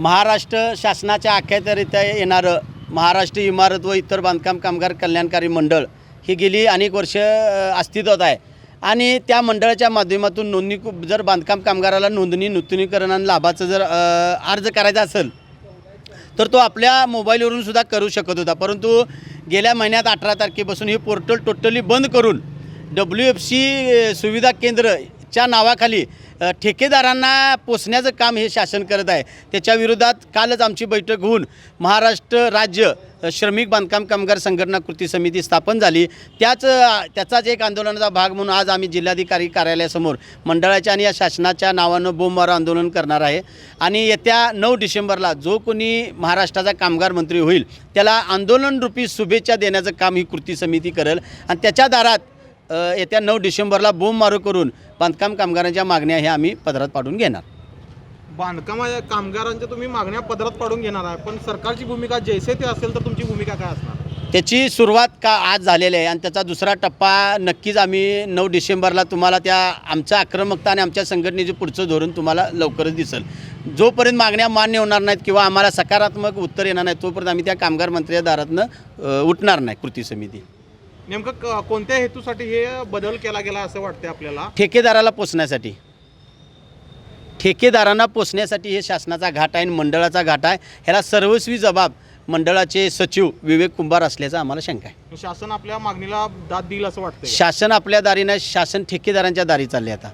महाराष्ट्र शासनाच्या आख्यातरित्या येणारं महाराष्ट्र इमारत व इतर बांधकाम कामगार कल्याणकारी मंडळ ही गेली अनेक वर्ष अस्तित्वात आहे. आणि त्या मंडळाच्या माध्यमातून नोंदणी जर बांधकाम कामगाराला नोंदणी नूतनीकरण आणि लाभाचं जर अर्ज करायचा असेल तर तो आपल्या मोबाईलवरून सुद्धा करू शकत होता. परंतु गेल्या महिन्यात अठरा तारखेपासून हे पोर्टल टोटली बंद करून डब्ल्यू एफ सी सुविधा केंद्रच्या नावाखाली ठेकेदारांना पोचण्याचं काम हे शासन करत आहे. त्याच्या विरोधात कालच आमची बैठक होऊन महाराष्ट्र राज्य श्रमिक बांधकाम कामगार संघटना कृती समिती स्थापन झाली. त्याच त्याचाच एक आंदोलनाचा भाग म्हणून आज आम्ही जिल्हाधिकारी कार्यालयासमोर मंडळाच्या आणि या शासनाच्या नावानं बोमवार आंदोलन करणार आहे. आणि येत्या नऊ डिसेंबरला जो कोणी महाराष्ट्राचा कामगार मंत्री होईल त्याला आंदोलनरूपी शुभेच्छा देण्याचं काम ही कृती समिती करेल. आणि त्याच्या दारात येत्या नऊ डिसेंबरला बोंबमारो करून बांधकाम कामगारांच्या मागण्या ह्या आम्ही पदरात पाडून घेणार. बांधकाम कामगारांच्या तुम्ही मागण्या पदरात पाडून घेणार आहे पण सरकारची भूमिका जैसे ते असेल तर तुमची भूमिका काय असणार? त्याची सुरुवात का आज झालेली आहे आणि त्याचा दुसरा टप्पा नक्कीच आम्ही नऊ डिसेंबरला तुम्हाला त्या आमच्या आक्रमकता आणि आमच्या संघटनेचं पुढचं धोरण तुम्हाला लवकरच दिसेल. जोपर्यंत मागण्या मान्य होणार नाहीत किंवा आम्हाला सकारात्मक उत्तर येणार नाही तोपर्यंत आम्ही त्या कामगार मंत्र्या दारातनं उठणार नाही कृती समिती. नेमकं क- कोणत्या हेतूसाठी हे बदल केला गेला असं वाटतंय आपल्याला? ठेकेदाराला पोचण्यासाठी ठेकेदारांना पोचण्यासाठी हे शासनाचा घाट आहे आणि मंडळाचा घाट आहे. ह्याला सर्वस्वी जबाब मंडळाचे सचिव विवेक कुंभार असल्याचा आम्हाला शंका आहे. शासन आपल्या मागणीला दाद देईल असं वाटतंय शासन आपल्या दारीनं शासन ठेकेदारांच्या दारी चालले आता.